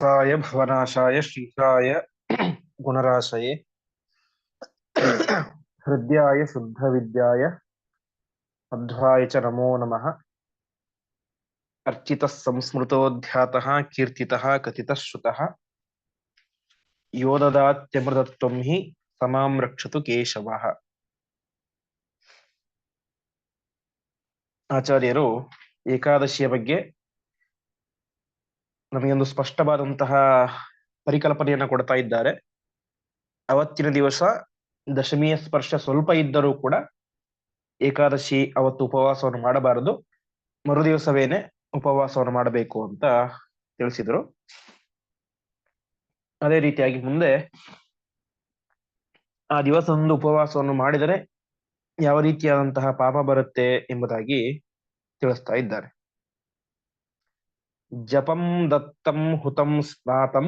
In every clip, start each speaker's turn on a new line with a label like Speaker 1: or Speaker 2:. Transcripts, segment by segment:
Speaker 1: साय भवनाशाय श्रीकाय गुणराशये हृद्याय शुद्धविद्याय मध्वाय च नमो नमः अर्चितः संस्मृतोऽध्यातः कीर्तितः कथितः श्रुतः यो ददात्यमृतत्वं हि समां रक्षतु ಕೇಶವಃ ಆಚಾರ್ಯರು ಏಕಾದಶಿಯ ಬಗ್ಗೆ ನಮಗೊಂದು ಸ್ಪಷ್ಟವಾದಂತಹ ಪರಿಕಲ್ಪನೆಯನ್ನ ಕೊಡ್ತಾ ಇದ್ದಾರೆ. ಅವತ್ತಿನ ದಿವಸ ದಶಮಿಯ ಸ್ಪರ್ಶ ಸ್ವಲ್ಪ ಇದ್ದರೂ ಕೂಡ ಏಕಾದಶಿ ಅವತ್ತು ಉಪವಾಸವನ್ನು ಮಾಡಬಾರದು. ಮರುದಿವಸವೇನೆ ಉಪವಾಸವನ್ನು ಮಾಡಬೇಕು ಅಂತ ತಿಳಿಸಿದರು. ಅದೇ ರೀತಿಯಾಗಿ ಮುಂದೆ ಆ ದಿವಸ ಒಂದು ಉಪವಾಸವನ್ನು ಮಾಡಿದರೆ ಯಾವ ರೀತಿಯಾದಂತಹ ಪಾಪ ಬರುತ್ತೆ ಎಂಬುದಾಗಿ ತಿಳಿಸ್ತಾ ಇದ್ದಾರೆ. ಜಪಂ ದತ್ತಂ ಹುತಂ ಸ್ನಾತಂ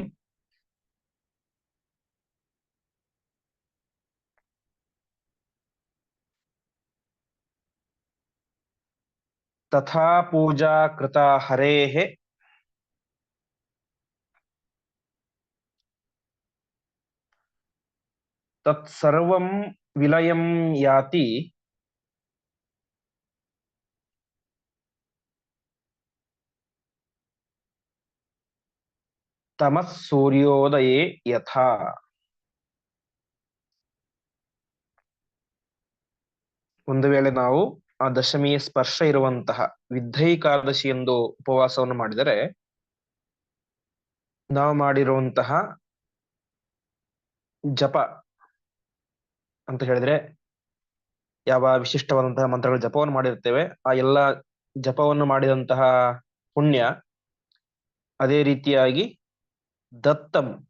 Speaker 1: ತಥಾ ಪೂಜಾ ಕೃತ ಹರೇಃ ತತ್ಸರ್ವಂ ವಿಲಯಂ ಯಾತಿ ತಮಸ್ ಸೂರ್ಯೋದಯೇ ಯಥಾ. ಒಂದು ವೇಳೆ ನಾವು ಆ ದಶಮಿಯ ಸ್ಪರ್ಶ ಇರುವಂತಹ ವಿದ್ಯೈಕಾದಶಿ ಎಂದು ಉಪವಾಸವನ್ನು ಮಾಡಿದರೆ, ನಾವು ಮಾಡಿರುವಂತಹ ಜಪ ಅಂತ ಹೇಳಿದ್ರೆ, ಯಾವ ವಿಶಿಷ್ಟವಾದಂತಹ ಮಂತ್ರಗಳ ಜಪವನ್ನು ಮಾಡಿರ್ತೇವೆ ಆ ಎಲ್ಲ ಜಪವನ್ನು ಮಾಡಿದಂತಹ ಪುಣ್ಯ ಅದೇ ರೀತಿಯಾಗಿ ದತ್ತಂ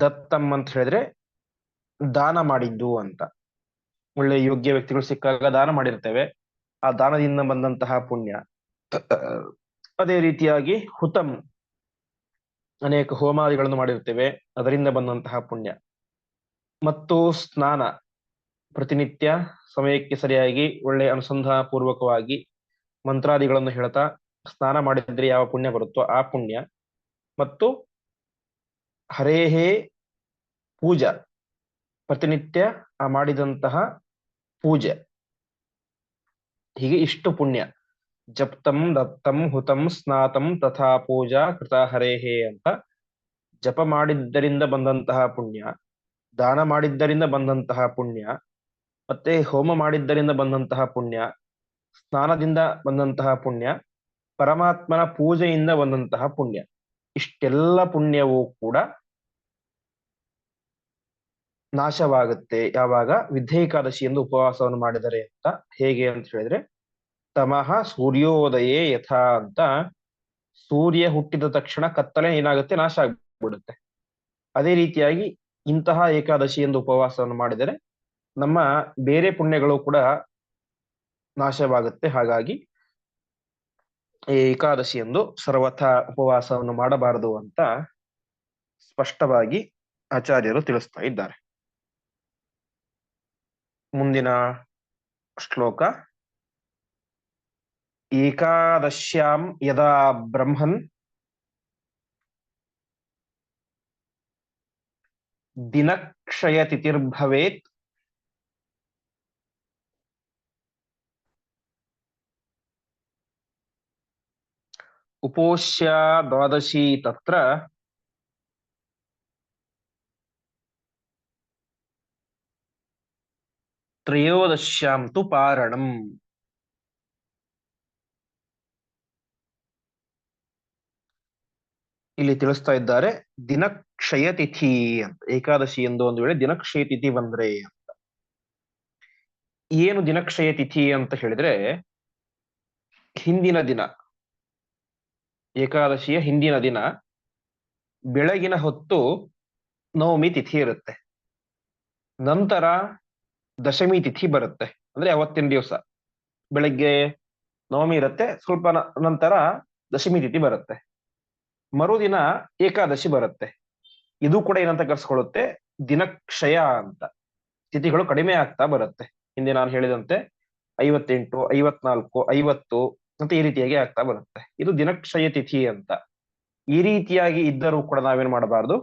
Speaker 1: ದತ್ತಂ ಅಂತ ಹೇಳಿದ್ರೆ ದಾನ ಮಾಡಿದ್ದು ಅಂತ. ಒಳ್ಳೆ ಯೋಗ್ಯ ವ್ಯಕ್ತಿಗಳು ಸಿಕ್ಕಾಗ ದಾನ ಮಾಡಿರ್ತೇವೆ. ಆ ದಾನದಿಂದ ಬಂದಂತಹ ಪುಣ್ಯ. ಅದೇ ರೀತಿಯಾಗಿ ಹುತಂ, ಅನೇಕ ಹೋಮಾದಿಗಳನ್ನು ಮಾಡಿರ್ತೇವೆ. ಅದರಿಂದ ಬಂದಂತಹ ಪುಣ್ಯ. ಮತ್ತು ಸ್ನಾನ, ಪ್ರತಿನಿತ್ಯ ಸಮಯಕ್ಕೆ ಸರಿಯಾಗಿ ಒಳ್ಳೆ ಅನುಸಂಧಾನ ಪೂರ್ವಕವಾಗಿ ಮಂತ್ರಾದಿಗಳನ್ನು ಹೇಳ್ತಾ ಸ್ನಾನ ಮಾಡಿದ್ರೆ ಯಾವ ಪುಣ್ಯ ಬರುತ್ತೋ ಆ ಪುಣ್ಯ. ಮತ್ತು ಹರೇಹೇ ಪೂಜಾ ಪ್ರತಿನಿತ್ಯ ಆ ಮಾಡಿದಂತಹ ಪೂಜೆ. ಹೀಗೆ ಇಷ್ಟು ಪುಣ್ಯ. ಜಪ್ತಂ, ದತ್ತಂ, ಹುತಂ, ಸ್ನಾತಂ, ತಥಾ ಪೂಜಾ ಕೃತ ಹರೇಹೇ ಅಂತ ಜಪ ಮಾಡಿದ್ದರಿಂದ ಬಂದಂತಹ ಪುಣ್ಯ, ದಾನ ಮಾಡಿದ್ದರಿಂದ ಬಂದಂತಹ ಪುಣ್ಯ, ಮತ್ತೆ ಹೋಮ ಮಾಡಿದ್ದರಿಂದ ಬಂದಂತಹ ಪುಣ್ಯ, ಸ್ನಾನದಿಂದ ಬಂದಂತಹ ಪುಣ್ಯ, ಪರಮಾತ್ಮನ ಪೂಜೆಯಿಂದ ಬಂದಂತಹ ಪುಣ್ಯ. ಇಷ್ಟೆಲ್ಲ ಪುಣ್ಯವೂ ಕೂಡ ನಾಶವಾಗುತ್ತೆ. ಯಾವಾಗ? ವಿಧೇಯಕಾದಶಿ ಎಂದು ಉಪವಾಸವನ್ನು ಮಾಡಿದರೆ ಅಂತ. ಹೇಗೆ ಅಂತ ಹೇಳಿದ್ರೆ, ತಮಃ ಸೂರ್ಯೋದಯೇ ಯಥಾ ಅಂತ. ಸೂರ್ಯ ಹುಟ್ಟಿದ ತಕ್ಷಣ ಕತ್ತಲೆ ಏನಾಗುತ್ತೆ? ನಾಶ ಆಗ್ಬಿಡುತ್ತೆ. ಅದೇ ರೀತಿಯಾಗಿ ಇಂತಹ ಏಕಾದಶಿ ಎಂದು ಉಪವಾಸವನ್ನು ಮಾಡಿದರೆ ನಮ್ಮ ಬೇರೆ ಪುಣ್ಯಗಳು ಕೂಡ ನಾಶವಾಗುತ್ತೆ. ಹಾಗಾಗಿ ಏಕಾದಶಿ ಎಂದು ಸರ್ವಥ ಉಪವಾಸವನ್ನು ಮಾಡಬಾರದು ಅಂತ ಸ್ಪಷ್ಟವಾಗಿ ಆಚಾರ್ಯರು ತಿಳಿಸ್ತಾ ಇದ್ದಾರೆ. ಮುಂದಿನ ಶ್ಲೋಕ. ಏಕಾದಶ್ಯಾಂ ಯದಾ ಬ್ರಹ್ಮನ್ ದಿನಕ್ಷಯ ಉಪೋಷ್ಯ ದ್ವಾದಶಿ ತತ್ರ ತ್ರಯೋದಶ್ಯಾಂ ತು ಪಾರಣಂ. ಇಲ್ಲಿ ತಿಳಿಸ್ತಾ ಇದ್ದಾರೆ ದಿನಕ್ಷಯ ತಿಥಿ ಅಂತ. ಏಕಾದಶಿ ಎಂದು ಒಂದು ವೇಳೆ ದಿನಕ್ಷಯ ತಿಥಿ ಬಂದ್ರೆ ಅಂತ. ಏನು ದಿನಕ್ಷಯ ತಿಥಿ ಅಂತ ಹೇಳಿದ್ರೆ, ಹಿಂದಿನ ದಿನ ಏಕಾದಶಿಯ ಹಿಂದಿನ ದಿನ ಬೆಳಗಿನ ಹೊತ್ತು ನವಮಿ ತಿಥಿ ಇರುತ್ತೆ. ನಂತರ ದಶಮಿ ತಿಥಿ ಬರುತ್ತೆ. ಅಂದ್ರೆ ಅವತ್ತಿನ ದಿವಸ. ಬೆಳಗ್ಗೆ ನವಮಿ ಇರುತ್ತೆ, ಸ್ವಲ್ಪ ನಂತರ ದಶಮಿ ತಿಥಿ ಬರುತ್ತೆ. ಮರುದಿನ ಏಕಾದಶಿ ಬರುತ್ತೆ. ಇದು ಕೂಡ ಏನಂತ ಕರ್ಸ್ಕೊಳ್ಳುತ್ತೆ? ದಿನಕ್ಷಯ ಅಂತ. ತಿಥಿಗಳು ಕಡಿಮೆ ಆಗ್ತಾ ಬರುತ್ತೆ. ಹಿಂದೆ ನಾನು ಹೇಳಿದಂತೆ ಐವತ್ತೆಂಟು, ಐವತ್ನಾಲ್ಕು, ಐವತ್ತು ಅಂತ ಈ ರೀತಿಯಾಗಿ ಆಗ್ತಾ ಬರುತ್ತೆ. ಇದು ದಿನಕ್ಷಯ ತಿಥಿ ಅಂತ. ಈ ರೀತಿಯಾಗಿ ಇದ್ದರೂ ಕೂಡ ನಾವೇನ್ ಮಾಡಬಾರದು?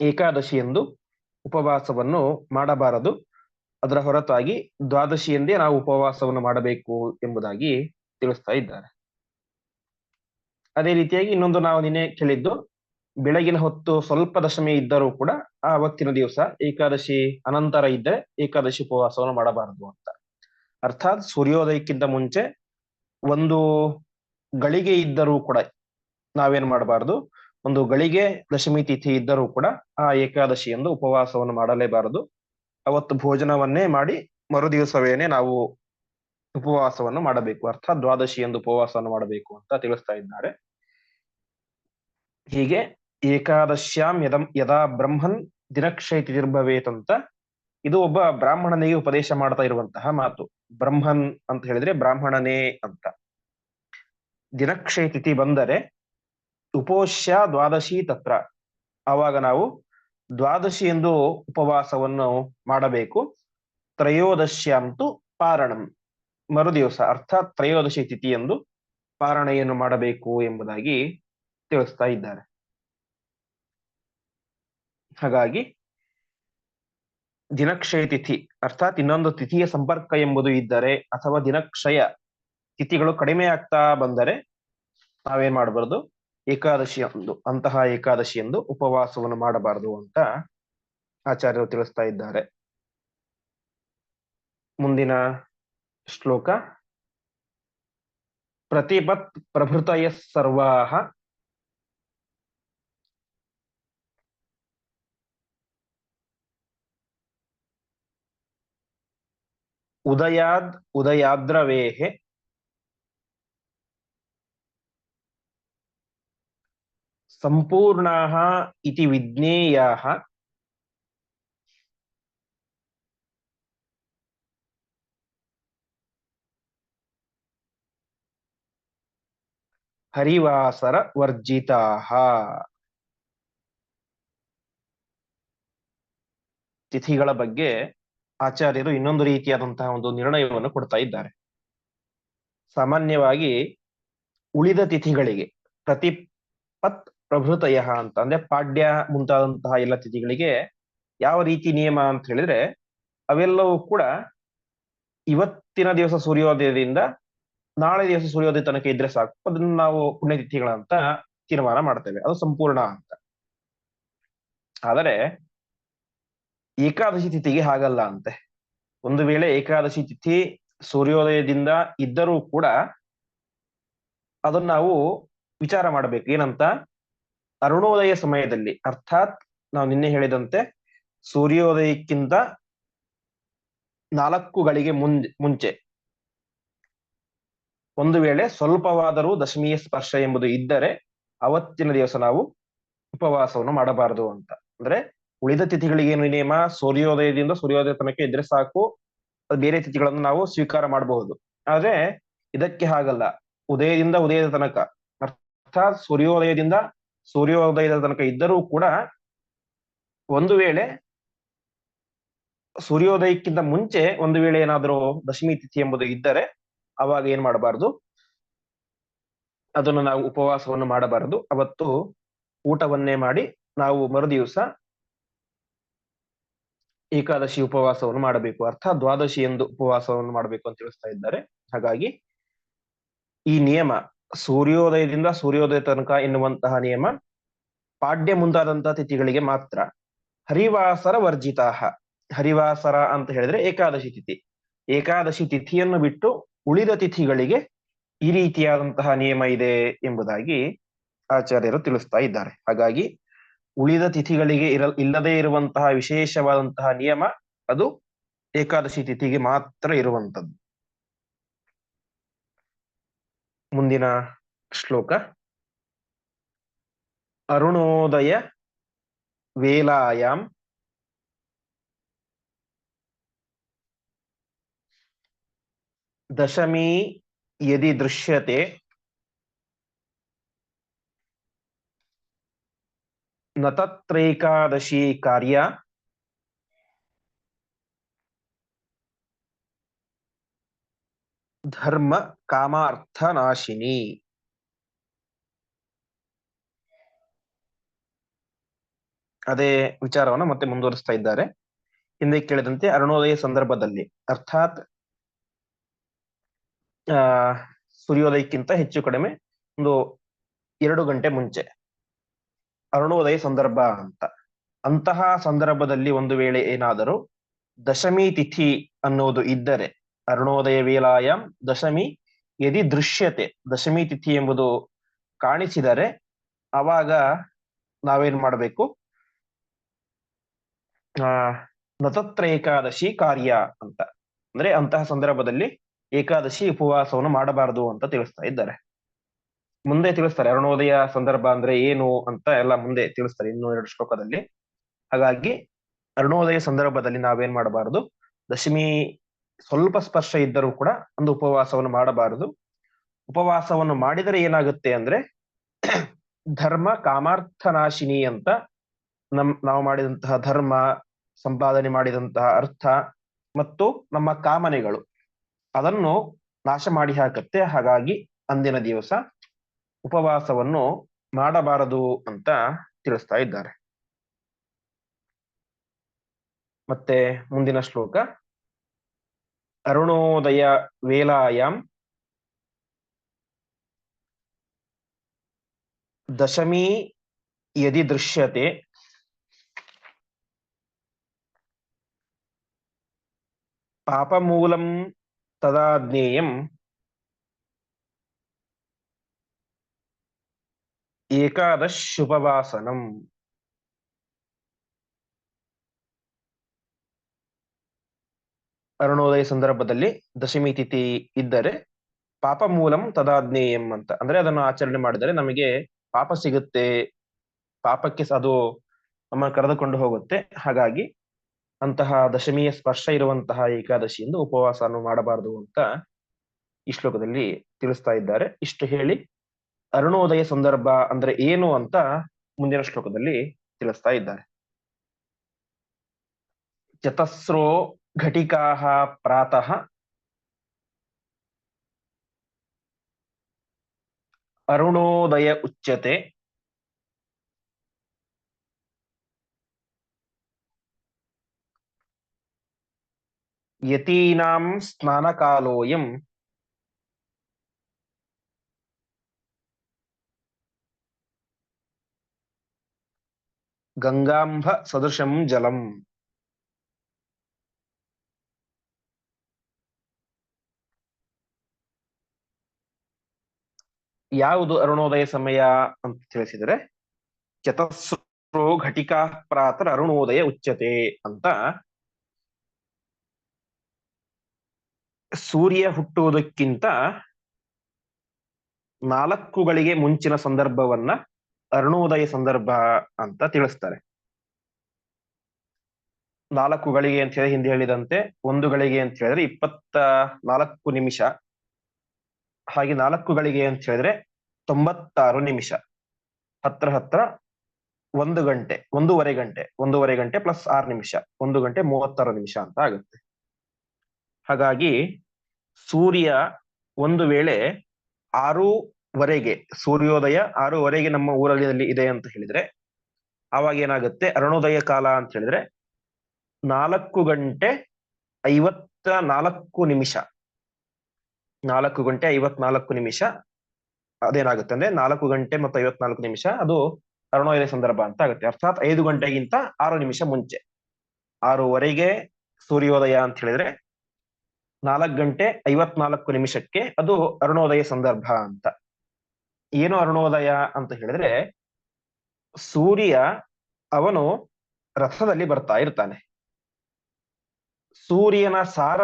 Speaker 1: ಏಕಾದಶಿ ಎಂದು ಉಪವಾಸವನ್ನು ಮಾಡಬಾರದು. ಅದರ ಹೊರತಾಗಿ ದ್ವಾದಶಿಯಂದೇ ನಾವು ಉಪವಾಸವನ್ನು ಮಾಡಬೇಕು ಎಂಬುದಾಗಿ ತಿಳಿಸ್ತಾ ಇದ್ದಾರೆ. ಅದೇ ರೀತಿಯಾಗಿ ಇನ್ನೊಂದು ನಾವು ನಿನ್ನೆ ಕೇಳಿದ್ದು, ಬೆಳಗಿನ ಹೊತ್ತು ಸ್ವಲ್ಪ ದಶಮಿ ಇದ್ದರೂ ಕೂಡ ಆ ಅವತ್ತಿನ ದಿವಸ ಏಕಾದಶಿ ಅನಂತರ ಇದ್ದರೆ ಏಕಾದಶಿ ಉಪವಾಸವನ್ನು ಮಾಡಬಾರದು ಅಂತ. ಅರ್ಥಾತ್ ಸೂರ್ಯೋದಯಕ್ಕಿಂತ ಮುಂಚೆ ಒಂದು ಗಳಿಗೆ ಇದ್ದರೂ ಕೂಡ ನಾವೇನ್ ಮಾಡಬಾರದು? ಒಂದು ಗಳಿಗೆ ದಶಮಿ ತಿಥಿ ಇದ್ದರೂ ಕೂಡ ಆ ಏಕಾದಶಿ ಎಂದು ಉಪವಾಸವನ್ನು ಮಾಡಲೇಬಾರದು. ಅವತ್ತು ಭೋಜನವನ್ನೇ ಮಾಡಿ ಮರುದಿವಸವೇನೆ ನಾವು ಉಪವಾಸವನ್ನು ಮಾಡಬೇಕು. ಅರ್ಥಾತ್ ದ್ವಾದಶಿ ಎಂದು ಉಪವಾಸವನ್ನು ಮಾಡಬೇಕು ಅಂತ ತಿಳಿಸ್ತಾ ಇದ್ದಾರೆ. ಹೀಗೆ ಏಕಾದಶ್ಯಾಂ ಯದ ಯದಾ ಬ್ರಹ್ಮನ್ ದಿನಕ್ಷೈತಿರ್ಭವೇತ್ ಅಂತ ಇದು ಒಬ್ಬ ಬ್ರಾಹ್ಮಣನಿಗೆ ಉಪದೇಶ ಮಾಡ್ತಾ ಇರುವಂತಹ ಮಾತು. ಬ್ರಹ್ಮನ್ ಅಂತ ಹೇಳಿದ್ರೆ ಬ್ರಾಹ್ಮಣನೇ ಅಂತ. ದಿನಕ್ಷಯ ತಿಥಿ ಬಂದರೆ ಉಪೋಷ್ಯ ದ್ವಾದಶಿ ತತ್ರ. ಆವಾಗ ನಾವು ದ್ವಾದಶಿ ಎಂದು ಉಪವಾಸವನ್ನು ಮಾಡಬೇಕು. ತ್ರಯೋದಶ್ಯಾಂತು ಪಾರಣಂ. ಮರುದಿವಸ, ಅರ್ಥಾತ್ ತ್ರಯೋದಶಿ ತಿಥಿ ಎಂದು ಪಾರಣೆಯನ್ನು ಮಾಡಬೇಕು ಎಂಬುದಾಗಿ ತಿಳಿಸ್ತಾ ಇದ್ದಾರೆ. ಹಾಗಾಗಿ ದಿನಕ್ಷಯ ತಿಥಿ, ಅರ್ಥಾತ್ ಇನ್ನೊಂದು ತಿಥಿಯ ಸಂಪರ್ಕ ಎಂಬುದು ಇದ್ದರೆ ಅಥವಾ ದಿನಕ್ಷಯ ತಿಥಿಗಳು ಕಡಿಮೆ ಆಗ್ತಾ ಬಂದರೆ ನಾವೇನ್ ಮಾಡಬಾರದು? ಏಕಾದಶಿ ಎಂದು ಅಂತಹ ಏಕಾದಶಿ ಎಂದು ಉಪವಾಸವನ್ನು ಮಾಡಬಾರದು ಅಂತ ಆಚಾರ್ಯರು ತಿಳಿಸ್ತಾ ಇದ್ದಾರೆ. ಮುಂದಿನ ಶ್ಲೋಕ. ಪ್ರತಿಪತ್ ಪ್ರಭೃತಯ ಸರ್ವಾಹ ಉದಯಾದ್ ಉದಯಾದ್ರವೇಹೆ. ಸಂಪೂರ್ಣಾ ಇತಿ ವಿಜ್ಞೇಯಾಃ ಹರಿವಾಸರ ವರ್ಜಿತಾಃ ತಿಥಿಗಳ ಬಗ್ಗೆ ಆಚಾರ್ಯರು ಇನ್ನೊಂದು ರೀತಿಯಾದಂತಹ ಒಂದು ನಿರ್ಣಯವನ್ನು ಕೊಡ್ತಾ ಇದ್ದಾರೆ. ಸಾಮಾನ್ಯವಾಗಿ ಉಳಿದ ತಿಥಿಗಳಿಗೆ ಪ್ರತಿ ಪತ್ ಪ್ರಭೃತಯ ಅಂತ ಅಂದ್ರೆ ಪಾಡ್ಯ ಮುಂತಾದಂತಹ ಎಲ್ಲ ತಿಥಿಗಳಿಗೆ ಯಾವ ರೀತಿ ನಿಯಮ ಅಂತ ಹೇಳಿದ್ರೆ ಅವೆಲ್ಲವೂ ಕೂಡ ಇವತ್ತಿನ ದಿವಸ ಸೂರ್ಯೋದಯದಿಂದ ನಾಳೆ ದಿವಸ ಸೂರ್ಯೋದಯ ತನಕ ಇದ್ರೆ ಸಾಕು. ಅದನ್ನ ನಾವು ಪುಣ್ಯತಿಥಿಗಳಂತ ತೀರ್ಮಾನ ಮಾಡ್ತೇವೆ. ಅದು ಸಂಪೂರ್ಣ ಅಂತ. ಆದರೆ ಏಕಾದಶಿ ತಿಥಿಗೆ ಹಾಗಲ್ಲ ಅಂತೆ. ಒಂದು ವೇಳೆ ಏಕಾದಶಿ ತಿಥಿ ಸೂರ್ಯೋದಯದಿಂದ ಇದ್ದರೂ ಕೂಡ ಅದನ್ನ ನಾವು ವಿಚಾರ ಮಾಡಬೇಕು. ಏನಂತ? ಅರುಣೋದಯ ಸಮಯದಲ್ಲಿ. ಅರ್ಥಾತ್ ನಾವು ನಿನ್ನೆ ಹೇಳಿದಂತೆ ಸೂರ್ಯೋದಯಕ್ಕಿಂತ ನಾಲ್ಕು ಗಳಿಗೆ ಮುಂಚೆ. ಒಂದು ವೇಳೆ ಸ್ವಲ್ಪವಾದರೂ ದಶಮಿಯ ಸ್ಪರ್ಶ ಎಂಬುದು ಇದ್ದರೆ ಅವತ್ತಿನ ದಿವಸ ನಾವು ಉಪವಾಸವನ್ನು ಮಾಡಬಾರದು ಅಂತ. ಅಂದ್ರೆ ಉಳಿದ ತಿಥಿಗಳಿಗೆ ಏನು ನಿಯಮ? ಸೂರ್ಯೋದಯದಿಂದ ಸೂರ್ಯೋದಯ ತನಕ ಇದ್ರೆ ಸಾಕು. ಬೇರೆ ತಿಥಿಗಳನ್ನು ನಾವು ಸ್ವೀಕಾರ ಮಾಡಬಹುದು. ಆದ್ರೆ ಇದಕ್ಕೆ ಹಾಗಲ್ಲ. ಉದಯದಿಂದ ಉದಯದ ತನಕ. ಅರ್ಥಾತ್ ಸೂರ್ಯೋದಯದಿಂದ ಸೂರ್ಯೋದಯದ ತನಕ ಇದ್ದರೂ ಕೂಡ ಒಂದು ವೇಳೆ ಸೂರ್ಯೋದಯಕ್ಕಿಂತ ಮುಂಚೆ ಒಂದು ವೇಳೆ ಏನಾದರೂ ದಶಮಿ ತಿಥಿ ಎಂಬುದು ಇದ್ದರೆ ಅವಾಗ ಏನ್ ಮಾಡಬಾರದು? ಅದನ್ನು ನಾವು ಉಪವಾಸವನ್ನು ಮಾಡಬಾರದು. ಅವತ್ತು ಊಟವನ್ನೇ ಮಾಡಿ ನಾವು ಮರುದಿವಸ ಏಕಾದಶಿ ಉಪವಾಸವನ್ನು ಮಾಡಬೇಕು. ಅರ್ಥಾತ್ ದ್ವಾದಶಿ ಎಂದು ಉಪವಾಸವನ್ನು ಮಾಡಬೇಕು ಅಂತ ತಿಳಿಸ್ತಾ ಇದ್ದಾರೆ. ಹಾಗಾಗಿ ಈ ನಿಯಮ ಸೂರ್ಯೋದಯದಿಂದ ಸೂರ್ಯೋದಯ ತನಕ ಎನ್ನುವಂತಹ ನಿಯಮ ಪಾಡ್ಯ ಮುಂತಾದಂತಹ ತಿಥಿಗಳಿಗೆ ಮಾತ್ರ. ಹರಿವಾಸರ ವರ್ಜಿತಾಹ. ಹರಿವಾಸರ ಅಂತ ಹೇಳಿದ್ರೆ ಏಕಾದಶಿ ತಿಥಿ. ಏಕಾದಶಿ ತಿಥಿಯನ್ನು ಬಿಟ್ಟು ಉಳಿದ ತಿಥಿಗಳಿಗೆ ಈ ರೀತಿಯಾದಂತಹ ನಿಯಮ ಇದೆ ಎಂಬುದಾಗಿ ಆಚಾರ್ಯರು ತಿಳಿಸ್ತಾ ಇದ್ದಾರೆ. ಹಾಗಾಗಿ ಉಳಿದ ತಿಥಿಗಳಿಗೆ ಇರ, ಇಲ್ಲದೇ ಇರುವಂತಹ ವಿಶೇಷವಾದಂತಹ ನಿಯಮ, ಅದು ಏಕಾದಶಿ ತಿಥಿಗೆ ಮಾತ್ರ ಇರುವಂತದ್ದು ಮುಂದಿನ ಶ್ಲೋಕ. ಅರುಣೋದಯ ವೇಲಾಯಾಂ. ದಶಮಿ ಯದಿ ದೃಶ್ಯತೆ. ನತತ್ರೈಕಾದಶಿ ಕಾರ್ಯ ಧರ್ಮ ಕಾಮಾರ್ಥನಾಶಿನಿ ಅದೇ ವಿಚಾರವನ್ನು ಮತ್ತೆ ಮುಂದುವರಿಸ್ತಾ ಇದ್ದಾರೆ. ಹಿಂದೆ ಕೇಳಿದಂತೆ ಅರುಣೋದಯ ಸಂದರ್ಭದಲ್ಲಿ, ಅರ್ಥಾತ್ ಸೂರ್ಯೋದಯಕ್ಕಿಂತ ಹೆಚ್ಚು ಕಡಿಮೆ ಒಂದು ಎರಡು ಗಂಟೆ ಮುಂಚೆ. ಅರುಣೋದಯ ಸಂದರ್ಭ ಅಂತ. ಅಂತಹ ಸಂದರ್ಭದಲ್ಲಿ ಒಂದು ವೇಳೆ ಏನಾದರೂ ದಶಮಿ ತಿಥಿ ಅನ್ನೋದು ಇದ್ದರೆ ಅರುಣೋದಯ ವೇಲಾಯಂ ದಶಮಿ ಯದಿ ದೃಶ್ಯತೆ, ದಶಮಿ ತಿಥಿ ಎಂಬುದು ಕಾಣಿಸಿದರೆ ಅವಾಗ ನಾವೇನ್ ಮಾಡಬೇಕು? ಆ, ನತತ್ರ ಏಕಾದಶಿ ಕಾರ್ಯ ಅಂತ. ಅಂದ್ರೆ ಅಂತಹ ಸಂದರ್ಭದಲ್ಲಿ ಏಕಾದಶಿ ಉಪವಾಸವನ್ನು ಮಾಡಬಾರದು ಅಂತ ತಿಳಿಸ್ತಾ ಇದ್ದಾರೆ. ಮುಂದೆ ತಿಳಿಸ್ತಾರೆ. ಅರುಣೋದಯ ಸಂದರ್ಭ ಅಂದ್ರೆ ಏನು ಅಂತ ಎಲ್ಲ ಮುಂದೆ ತಿಳಿಸ್ತಾರೆ ಇನ್ನು ಎರಡು ಶ್ಲೋಕದಲ್ಲಿ. ಹಾಗಾಗಿ ಅರುಣೋದಯ ಸಂದರ್ಭದಲ್ಲಿ ನಾವೇನ್ ಮಾಡಬಾರದು? ದಶಮಿ ಸ್ವಲ್ಪ ಸ್ಪರ್ಶ ಇದ್ದರೂ ಕೂಡ ಒಂದು ಉಪವಾಸವನ್ನು ಮಾಡಬಾರದು. ಉಪವಾಸವನ್ನು ಮಾಡಿದರೆ ಏನಾಗುತ್ತೆ ಅಂದ್ರೆ ಧರ್ಮ ಕಾಮಾರ್ಥನಾಶಿನಿ ಅಂತ ನಮ್ ನಾವು ಮಾಡಿದಂತಹ ಧರ್ಮ, ಸಂಪಾದನೆ ಮಾಡಿದಂತಹ ಅರ್ಥ ಮತ್ತು ನಮ್ಮ ಕಾಮನೆಗಳು ಅದನ್ನು ನಾಶ ಮಾಡಿ ಹಾಕತ್ತೆ. ಹಾಗಾಗಿ ಅಂದಿನ ದಿವಸ ಉಪವಾಸವನ್ನು ಮಾಡಬಾರದು ಅಂತ ತಿಳಿಸ್ತಾ ಇದ್ದಾರೆ. ಮತ್ತೆ ಮುಂದಿನ ಶ್ಲೋಕ. ಅರುಣೋದಯ ವೇಲಾಯಾಮ್ ದಶಮಿ ಯದಿ ದೃಶ್ಯತೆ. ಪಾಪಮೂಲಂ ತದಾ ಏಕಾದಶುಪವಾಸನಂ ಅರುಣೋದಯ ಸಂದರ್ಭದಲ್ಲಿ ದಶಮಿ ತಿಥಿ ಇದ್ದರೆ ಪಾಪ ಮೂಲಂ ತದಾಜ್ಞೇಯಂ ಅಂತ. ಅಂದ್ರೆ ಅದನ್ನು ಆಚರಣೆ ಮಾಡಿದರೆ ನಮಗೆ ಪಾಪ ಸಿಗುತ್ತೆ, ಪಾಪಕ್ಕೆ ಅದು ನಮ್ಮ ಕರೆದುಕೊಂಡು ಹೋಗುತ್ತೆ. ಹಾಗಾಗಿ ಅಂತಹ ದಶಮಿಯ ಸ್ಪರ್ಶ ಇರುವಂತಹ ಏಕಾದಶಿಯಿಂದ ಉಪವಾಸವನ್ನು ಮಾಡಬಾರದು ಅಂತ ಈ ಶ್ಲೋಕದಲ್ಲಿ ತಿಳಿಸ್ತಾ ಇದ್ದಾರೆ. ಇಷ್ಟು ಹೇಳಿ. ಅರುಣೋದಯ ಸಂದರ್ಭ ಅಂದ್ರೆ ಏನು ಅಂತ ಮುಂದಿನ ಶ್ಲೋಕದಲ್ಲಿ ತಿಳಿಸ್ತಾ ಇದ್ದಾರೆ. ಚತಸ್ರೋ ಘಟಿಕಾ ಪ್ರಾತಃ ಅರುಣೋದಯ ಉಚ್ಯತೆ ಯತೀನಾಂ ಸ್ನಾನಕಾಲೋಯಂ ಗಂಗಾಂಬ ಸದೃಶಂ ಜಲಂ. ಯಾವುದು ಅರುಣೋದಯ ಸಮಯ ಅಂತ ತಿಳಿಸಿದರೆ, ಚತಸ್ರೋ ಘಟಿಕಾ ಪ್ರಾತರ ಅರುಣೋದಯ ಉಚ್ಚತೆ ಅಂತ. ಸೂರ್ಯ ಹುಟ್ಟುವುದಕ್ಕಿಂತ ನಾಲ್ಕುಗಳಿಗೆ ಮುಂಚಿನ ಸಂದರ್ಭವನ್ನ ಅರುಣೋದಯ ಸಂದರ್ಭ ಅಂತ ತಿಳಿಸ್ತಾರೆ. ನಾಲ್ಕು ಗಳಿಗೆ ಅಂತ ಹೇಳಿ ಹಿಂದೆ ಹೇಳಿದಂತೆ, ಒಂದು ಗಳಿಗೆ ಅಂತ ಹೇಳಿದ್ರೆ ಇಪ್ಪತ್ತ ನಾಲ್ಕು ನಿಮಿಷ. ಹಾಗೆ ನಾಲ್ಕು ಗಳಿಗೆ ಅಂತ ಹೇಳಿದ್ರೆ ತೊಂಬತ್ತಾರು ನಿಮಿಷ. ಹತ್ರ ಹತ್ರ ಒಂದು ಗಂಟೆ, ಒಂದೂವರೆ ಗಂಟೆ ಒಂದೂವರೆ ಗಂಟೆ ಪ್ಲಸ್ ಆರು ನಿಮಿಷ, ಒಂದು ಗಂಟೆ ಮೂವತ್ತಾರು ನಿಮಿಷ ಅಂತ ಆಗುತ್ತೆ. ಹಾಗಾಗಿ ಸೂರ್ಯ ಒಂದು ವೇಳೆ ಆರೂವರೆಗೆ ಸೂರ್ಯೋದಯ ಆರೂವರೆಗೆ ನಮ್ಮ ಊರಲ್ಲಿ ಇದೆ ಅಂತ ಹೇಳಿದ್ರೆ, ಆವಾಗ ಏನಾಗುತ್ತೆ? ಅರುಣೋದಯ ಕಾಲ ಅಂತ ಹೇಳಿದ್ರೆ, ನಾಲ್ಕು ಗಂಟೆ ಐವತ್ತ ನಾಲ್ಕು ನಿಮಿಷ. ನಾಲ್ಕು ಗಂಟೆ ಐವತ್ನಾಲ್ಕು ನಿಮಿಷ. ಅದೇನಾಗುತ್ತೆ ಅಂದ್ರೆ, ನಾಲ್ಕು ಗಂಟೆ ಮತ್ತು ಐವತ್ನಾಲ್ಕು ನಿಮಿಷ, ಅದು ಅರುಣೋದಯ ಸಂದರ್ಭ ಅಂತ ಆಗುತ್ತೆ. ಅರ್ಥಾತ್ ಐದು ಗಂಟೆಗಿಂತ ಆರು ನಿಮಿಷ ಮುಂಚೆ. ಆರೂವರೆಗೆ ಸೂರ್ಯೋದಯ ಅಂತ ಹೇಳಿದ್ರೆ, ನಾಲ್ಕು ಗಂಟೆ ಐವತ್ನಾಲ್ಕು ನಿಮಿಷಕ್ಕೆ ಅದು ಅರುಣೋದಯ ಸಂದರ್ಭ ಅಂತ. ಏನು ಅರುಣೋದಯ ಅಂತ ಹೇಳಿದ್ರೆ, ಸೂರ್ಯ ಅವನು ರಥದಲ್ಲಿ ಬರ್ತಾ ಇರ್ತಾನೆ. ಸೂರ್ಯನ ಸಾರ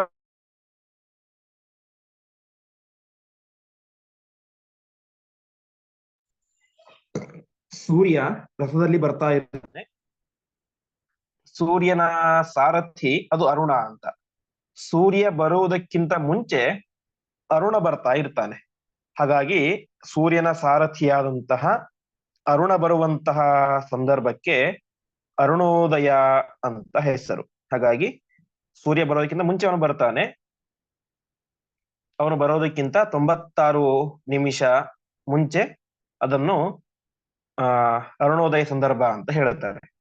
Speaker 1: ಸೂರ್ಯ ರಥದಲ್ಲಿ ಬರ್ತಾ ಇರ್ತಾನೆ. ಸೂರ್ಯನ ಸಾರಥಿ ಅದು ಅರುಣ ಅಂತ. ಸೂರ್ಯ ಬರುವುದಕ್ಕಿಂತ ಮುಂಚೆ ಅರುಣ ಬರ್ತಾ ಇರ್ತಾನೆ. ಹಾಗಾಗಿ ಸೂರ್ಯನ ಸಾರಥಿಯಾದಂತಹ ಅರುಣ ಬರುವಂತಹ ಸಂದರ್ಭಕ್ಕೆ ಅರುಣೋದಯ ಅಂತ ಹೆಸರು. ಹಾಗಾಗಿ ಸೂರ್ಯ ಬರೋದಕ್ಕಿಂತ ಮುಂಚೆ ಅವನು ಬರ್ತಾನೆ. ಅವನು ಬರೋದಕ್ಕಿಂತ ತೊಂಬತ್ತಾರು ನಿಮಿಷ ಮುಂಚೆ ಅದನ್ನು, ಆ, ಅರುಣೋದಯ ಸಂದರ್ಭ ಅಂತ ಹೇಳುತ್ತಾರೆ.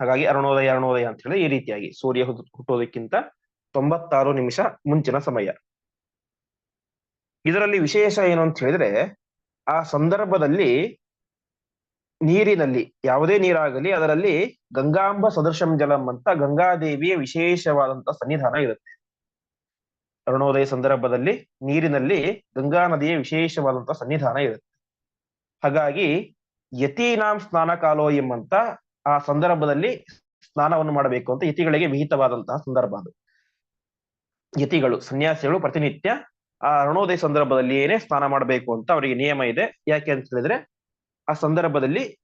Speaker 1: ಹಾಗಾಗಿ ಅರುಣೋದಯ ಅರುಣೋದಯ ಅಂತ ಹೇಳಿ ಈ ರೀತಿಯಾಗಿ ಸೂರ್ಯ ಹುಟ್ಟು- ಹುಟ್ಟೋದಕ್ಕಿಂತ ತೊಂಬತ್ತಾರು ನಿಮಿಷ ಮುಂಚಿನ ಸಮಯ. ಇದರಲ್ಲಿ ವಿಶೇಷ ಏನು ಅಂತ ಹೇಳಿದ್ರೆ, ಆ ಸಂದರ್ಭದಲ್ಲಿ ನೀರಿನಲ್ಲಿ, ಯಾವುದೇ ನೀರಾಗಲಿ, ಅದರಲ್ಲಿ ಗಂಗಾಂಬ ಸದೃಶಂ ಜಲಂ ಅಂತ ಗಂಗಾದೇವಿಯ ವಿಶೇಷವಾದಂತ ಸನ್ನಿಧಾನ ಇರುತ್ತೆ. ಅರುಣೋದಯ ಸಂದರ್ಭದಲ್ಲಿ ನೀರಿನಲ್ಲಿ ಗಂಗಾ ನದಿಯ ವಿಶೇಷವಾದಂತಹ ಸನ್ನಿಧಾನ ಇರುತ್ತೆ. ಹಾಗಾಗಿ ಯತೀನಾಂ ಸ್ನಾನ ಕಾಲೋ ಎಂಬಂತ ಆ ಸಂದರ್ಭದಲ್ಲಿ ಸ್ನಾನವನ್ನು ಮಾಡಬೇಕು ಅಂತ ಯತಿಗಳಿಗೆ ವಿಹಿತವಾದಂತಹ ಸಂದರ್ಭ ಅದು. ಯತಿಗಳು, ಸನ್ಯಾಸಿಗಳು, ಪ್ರತಿನಿತ್ಯ ಆ ಅರುಣೋದಯ ಸಂದರ್ಭದಲ್ಲಿ ಏನೇ ಸ್ನಾನ ಮಾಡಬೇಕು ಅಂತ ಅವರಿಗೆ ನಿಯಮ ಇದೆ. ಯಾಕೆ ಅಂತ ಹೇಳಿದ್ರೆ, ಆ ಸಂದರ್ಭದಲ್ಲಿ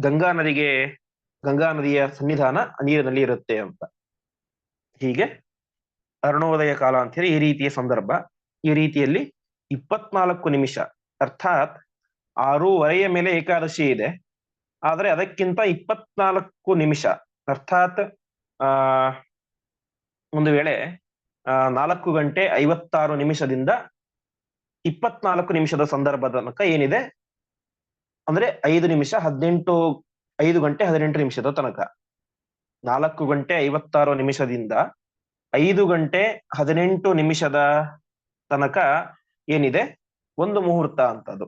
Speaker 1: ಗಂಗಾ ನದಿಗೆ, ಗಂಗಾ ನದಿಯ ಸನ್ನಿಧಾನ ನೀರಿನಲ್ಲಿ ಇರುತ್ತೆ ಅಂತ. ಹೀಗೆ ಅರುಣೋದಯ ಕಾಲ ಅಂತ ಹೇಳಿ ಈ ರೀತಿಯ ಸಂದರ್ಭ. ಈ ರೀತಿಯಲ್ಲಿ ಇಪ್ಪತ್ನಾಲ್ಕು ನಿಮಿಷ, ಅರ್ಥಾತ್ ಆರೂವರೆಯ ಮೇಲೆ ಏಕಾದಶಿ ಇದೆ. ಆದರೆ ಅದಕ್ಕಿಂತ ಇಪ್ಪತ್ನಾಲ್ಕು ನಿಮಿಷ, ಅರ್ಥಾತ್, ಆ, ಒಂದು ವೇಳೆ ನಾಲ್ಕು ಗಂಟೆ ಐವತ್ತಾರು ನಿಮಿಷದಿಂದ ಇಪ್ಪತ್ನಾಲ್ಕು ನಿಮಿಷದ ಸಂದರ್ಭದ ತನಕ ಏನಿದೆ? ಅಂದ್ರೆ ಐದು ನಿಮಿಷ ಹದಿನೆಂಟು, ಐದು ಗಂಟೆ ಹದಿನೆಂಟು ನಿಮಿಷದ ತನಕ. ನಾಲ್ಕು ಗಂಟೆ ಐವತ್ತಾರು ನಿಮಿಷದಿಂದ ಐದು ಗಂಟೆ ಹದಿನೆಂಟು ನಿಮಿಷದ ತನಕ ಏನಿದೆ? ಒಂದು ಮುಹೂರ್ತ ಅಂತದು.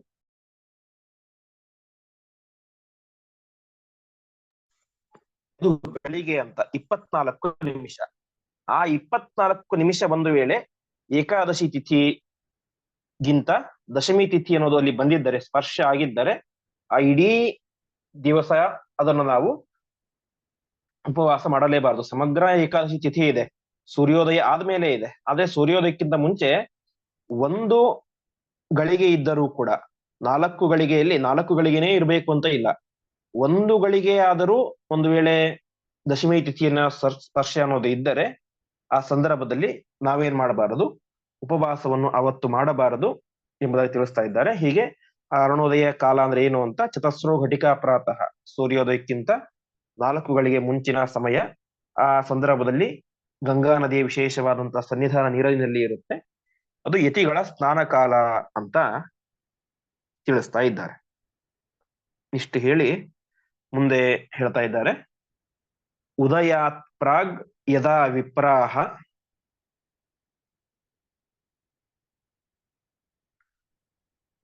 Speaker 1: ಇದು ಬೆಳಿಗ್ಗೆ ಅಂತ, ಇಪ್ಪತ್ನಾಲ್ಕು ನಿಮಿಷ. ಆ ಇಪ್ಪತ್ನಾಲ್ಕು ನಿಮಿಷ ಒಂದು ವೇಳೆ ಏಕಾದಶಿ ತಿಥಿಗಿಂತ ದಶಮಿ ತಿಥಿ ಅನ್ನೋದು ಅಲ್ಲಿ ಬಂದಿದ್ದರೆ, ಸ್ಪರ್ಶ ಆಗಿದ್ದರೆ, ಆ ಇಡೀ ದಿವಸ ಅದನ್ನು ನಾವು ಉಪವಾಸ ಮಾಡಲೇಬಾರದು. ಸಮಗ್ರ ಏಕಾದಶಿ ತಿಥಿ ಇದೆ. ಸೂರ್ಯೋದಯ ಆದ್ಮೇಲೆ ಇದೆ. ಆದ್ರೆ ಸೂರ್ಯೋದಯಕ್ಕಿಂತ ಮುಂಚೆ ಒಂದು ಗಳಿಗೆ ಇದ್ದರೂ ಕೂಡ, ನಾಲ್ಕು ಗಳಿಗೆಯಲ್ಲಿ ನಾಲ್ಕು ಗಳಿಗೆನೇ ಇರಬೇಕು ಅಂತ ಇಲ್ಲ. ಒಂದು ಗಳಿಗೆ ಆದರೂ ಒಂದು ವೇಳೆ ದಶಮಿ ತಿಥಿಯನ್ನ ಸ್ಪರ್ಶ ಅನ್ನೋದು ಇದ್ದರೆ ಆ ಸಂದರ್ಭದಲ್ಲಿ ನಾವೇನ್ ಮಾಡಬಾರದು? ಉಪವಾಸವನ್ನು ಅವತ್ತು ಮಾಡಬಾರದು ಎಂಬುದಾಗಿ ತಿಳಿಸ್ತಾ ಇದ್ದಾರೆ. ಹೀಗೆ ಆ ಅರುಣೋದಯ ಕಾಲ ಅಂದ್ರೆ ಏನು ಅಂತ? ಚತಸ್ರೋ ಘಟಿಕಾ ಪ್ರಾತಃ, ಸೂರ್ಯೋದಯಕ್ಕಿಂತ ನಾಲ್ಕು ಗಳಿಗೆ ಮುಂಚಿನ ಸಮಯ. ಆ ಸಂದರ್ಭದಲ್ಲಿ ಗಂಗಾ ನದಿಯ ವಿಶೇಷವಾದಂತಹ ಸನ್ನಿಧಾನ ನೀರಿನಲ್ಲಿ ಇರುತ್ತೆ. ಅದು ಯತಿಗಳ ಸ್ನಾನ ಕಾಲ ಅಂತ ತಿಳಿಸ್ತಾ ಇದ್ದಾರೆ. ಇಷ್ಟು ಹೇಳಿ ಮುಂದೆ ಹೇಳ್ತಾ ಇದ್ದಾರೆ. ಉದಯಾತ್ ಪ್ರಾಗ್ ಯದಾ ವಿಪ್ರಾಹ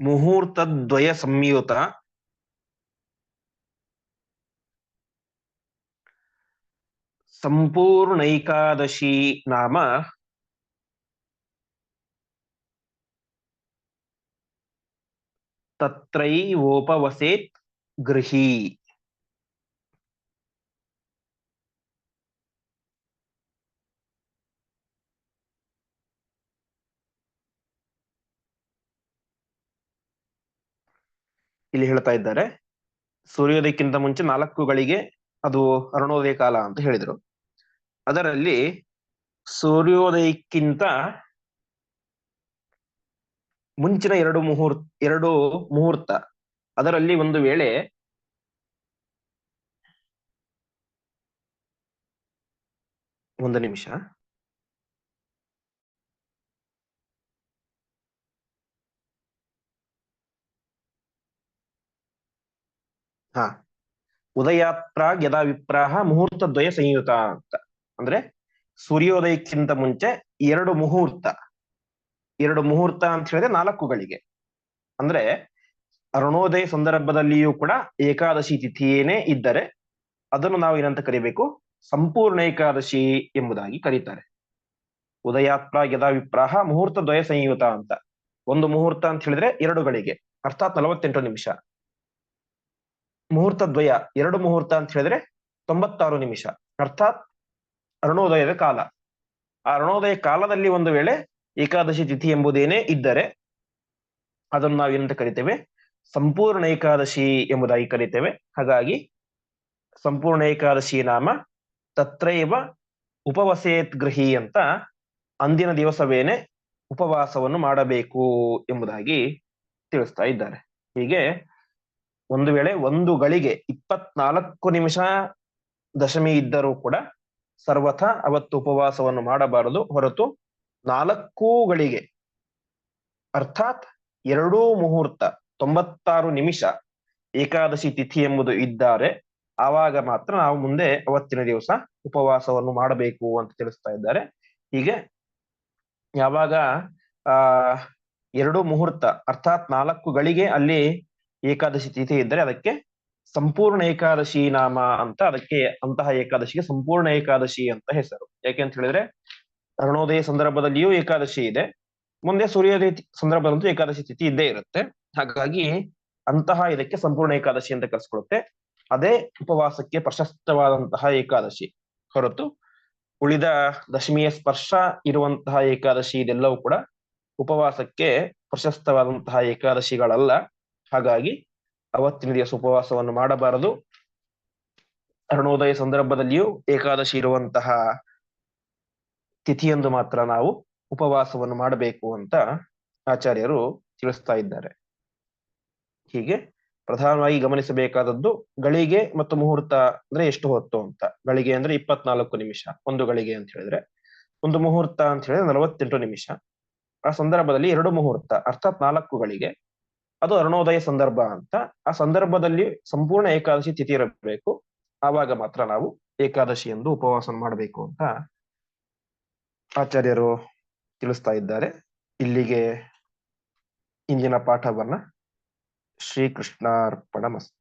Speaker 1: ಮುಹೂರ್ತದ್ವಯ ಸಂಯುತ ಸಂಪೂರ್ಣೈಕಾದಶಿ ನಾಮ ತತ್ರೈವೋಪವಸೇತ್ ಇಲ್ಲಿ ಹೇಳ್ತಾ ಇದ್ದಾರೆ. ಸೂರ್ಯೋದಯಕ್ಕಿಂತ ಮುಂಚೆ ನಾಲ್ಕು ಗಳಿಗೆ ಅದು ಅರುಣೋದಯ ಕಾಲ ಅಂತ ಹೇಳಿದರು. ಅದರಲ್ಲಿ ಸೂರ್ಯೋದಯಕ್ಕಿಂತ ಮುಂಚಿನ ಎರಡು ಮುಹೂರ್ತ ಎರಡು ಮುಹೂರ್ತ, ಅದರಲ್ಲಿ ಒಂದು ವೇಳೆ ಒಂದು ನಿಮಿಷ. ಹಾ. ಉದಯಾತ್ರ ಯದಾ ವಿಪ್ರಾಹ ಮುಹೂರ್ತ ದ್ವಯ ಸಂಯುತ ಅಂತ. ಅಂದ್ರೆ ಸೂರ್ಯೋದಯಕ್ಕಿಂತ ಮುಂಚೆ ಎರಡು ಮುಹೂರ್ತ. ಎರಡು ಮುಹೂರ್ತ ಅಂತ ಹೇಳಿದ್ರೆ ನಾಲ್ಕು ಗಳಿಗೆ ಅಂದ್ರೆ ಅರುಣೋದಯ ಸಂದರ್ಭದಲ್ಲಿಯೂ ಕೂಡ ಏಕಾದಶಿ ತಿಥಿಯೇನೇ ಇದ್ದರೆ ಅದನ್ನು ನಾವು ಏನಂತ ಕರಿಬೇಕು? ಸಂಪೂರ್ಣ ಏಕಾದಶಿ ಎಂಬುದಾಗಿ ಕರೀತಾರೆ. ಉದಯಾತ್ರ ಯದಾ ವಿಪ್ರಾಹ ಮುಹೂರ್ತ ದ್ವಯ ಸಂಯುತ ಅಂತ. ಒಂದು ಮುಹೂರ್ತ ಅಂತ ಹೇಳಿದ್ರೆ ಎರಡು ಗಳಿಗೆ ಅರ್ಥಾತ್ ನಲವತ್ತೆಂಟು ನಿಮಿಷ. ಮುಹೂರ್ತ ದ್ವಯ, ಎರಡು ಮುಹೂರ್ತ ಅಂತ ಹೇಳಿದ್ರೆ ತೊಂಬತ್ತಾರು ನಿಮಿಷ. ಅರ್ಥಾತ್ ಅರುಣೋದಯದ ಕಾಲ. ಆ ಅರುಣೋದಯ ಕಾಲದಲ್ಲಿ ಒಂದು ವೇಳೆ ಏಕಾದಶಿ ತಿಥಿ ಎಂಬುದೇನೇ ಇದ್ದರೆ ಅದನ್ನು ನಾವು ಏನಂತ ಕರಿತೇವೆ? ಸಂಪೂರ್ಣ ಏಕಾದಶಿ ಎಂಬುದಾಗಿ ಕರಿತೇವೆ. ಹಾಗಾಗಿ ಸಂಪೂರ್ಣ ಏಕಾದಶಿ ನಾಮ ತತ್ರೈವ ಉಪವಸೇತ್ ಗೃಹಿ ಅಂತ ಅಂದಿನ ದಿವಸವೇನೆ ಉಪವಾಸವನ್ನು ಮಾಡಬೇಕು ಎಂಬುದಾಗಿ ತಿಳಿಸ್ತಾ ಇದ್ದಾರೆ. ಹೀಗೆ ಒಂದು ವೇಳೆ ಒಂದು ಗಳಿಗೆ ಇಪ್ಪತ್ನಾಲ್ಕು ನಿಮಿಷ ದಶಮಿ ಇದ್ದರೂ ಕೂಡ ಸರ್ವಥ ಅವತ್ತು ಉಪವಾಸವನ್ನು ಮಾಡಬಾರದು. ಹೊರತು ನಾಲ್ಕು ಗಳಿಗೆ ಅರ್ಥಾತ್ ಎರಡೂ ಮುಹೂರ್ತ ತೊಂಬತ್ತಾರು ನಿಮಿಷ ಏಕಾದಶಿ ತಿಥಿ ಎಂಬುದು ಇದ್ದಾರೆ. ಆವಾಗ ಮಾತ್ರ ನಾವು ಮುಂದೆ ಅವತ್ತಿನ ದಿವಸ ಉಪವಾಸವನ್ನು ಮಾಡಬೇಕು ಅಂತ ತಿಳಿಸ್ತಾ ಇದ್ದಾರೆ. ಹೀಗೆ ಯಾವಾಗ, ಆ, ಎರಡು ಮುಹೂರ್ತ ಅರ್ಥಾತ್ ನಾಲ್ಕು ಗಳಿಗೆ ಅಲ್ಲಿ ಏಕಾದಶಿ ತಿಥಿ ಇದ್ದರೆ ಅದಕ್ಕೆ ಸಂಪೂರ್ಣ ಏಕಾದಶಿ ನಾಮ ಅಂತ ಅದಕ್ಕೆ ಅಂತಹ ಏಕಾದಶಿಗೆ ಸಂಪೂರ್ಣ ಏಕಾದಶಿ ಅಂತ ಹೆಸರು. ಯಾಕೆ ಅಂತ ಹೇಳಿದ್ರೆ, ಅರುಣೋದಯ ಸಂದರ್ಭದಲ್ಲಿಯೂ ಏಕಾದಶಿ ಇದೆ. ಮುಂದೆ ಸೂರ್ಯೋದಯ ಸಂದರ್ಭದಂತೂ ಏಕಾದಶಿ ತಿಥಿ ಇದ್ದೇ ಇರುತ್ತೆ. ಹಾಗಾಗಿ ಅಂತಹ ಇದಕ್ಕೆ ಸಂಪೂರ್ಣ ಏಕಾದಶಿ ಅಂತ ಕರೆಸ್ಕೊಳುತ್ತೆ ಅದೇ ಉಪವಾಸಕ್ಕೆ ಪ್ರಶಸ್ತವಾದಂತಹ ಏಕಾದಶಿ ಹೊರತು ಉಳಿದ ದಶಮಿಯ ಸ್ಪರ್ಶ ಇರುವಂತಹ ಏಕಾದಶಿ ಇದೆಲ್ಲವೂ ಕೂಡ ಉಪವಾಸಕ್ಕೆ ಪ್ರಶಸ್ತವಾದಂತಹ ಏಕಾದಶಿಗಳಲ್ಲ. ಹಾಗಾಗಿ ಅವತ್ತಿನ ದಿವಸ ಉಪವಾಸವನ್ನು ಮಾಡಬಾರದು. ಅರುಣೋದಯ ಸಂದರ್ಭದಲ್ಲಿಯೂ ಏಕಾದಶಿ ಇರುವಂತಹ ತಿಥಿಯಂದು ಮಾತ್ರ ನಾವು ಉಪವಾಸವನ್ನು ಮಾಡಬೇಕು ಅಂತ ಆಚಾರ್ಯರು ತಿಳಿಸ್ತಾ ಇದ್ದಾರೆ. ಹೀಗೆ ಪ್ರಧಾನವಾಗಿ ಗಮನಿಸಬೇಕಾದದ್ದು ಗಳಿಗೆ ಮತ್ತು ಮುಹೂರ್ತ ಅಂದ್ರೆ ಎಷ್ಟು ಹೊತ್ತು ಅಂತ. ಗಳಿಗೆ ಅಂದ್ರೆ ಇಪ್ಪತ್ನಾಲ್ಕು ನಿಮಿಷ, ಒಂದು ಗಳಿಗೆ ಅಂತ ಹೇಳಿದ್ರೆ. ಒಂದು ಮುಹೂರ್ತ ಅಂತ ಹೇಳಿದ್ರೆ ನಲವತ್ತೆಂಟು ನಿಮಿಷ. ಆ ಸಂದರ್ಭದಲ್ಲಿ ಎರಡು ಮುಹೂರ್ತ, ಅರ್ಥಾತ್ ನಾಲ್ಕು ಗಳಿಗೆ. ಅದು ಅರುಣೋದಯ ಸಂದರ್ಭ ಅಂತ. ಆ ಸಂದರ್ಭದಲ್ಲಿ ಸಂಪೂರ್ಣ ಏಕಾದಶಿ ತಿಥಿ ಇರಬೇಕು. ಆವಾಗ ಮಾತ್ರ ನಾವು ಏಕಾದಶಿ ಎಂದು ಉಪವಾಸ ಮಾಡಬೇಕು ಅಂತ ಆಚಾರ್ಯರು ತಿಳಿಸ್ತಾ ಇದ್ದಾರೆ. ಇಲ್ಲಿಗೆ ಇಂದಿನ ಪಾಠವನ್ನ ಶ್ರೀಕೃಷ್ಣಾರ್ಪಣ ಮಸ್ತು.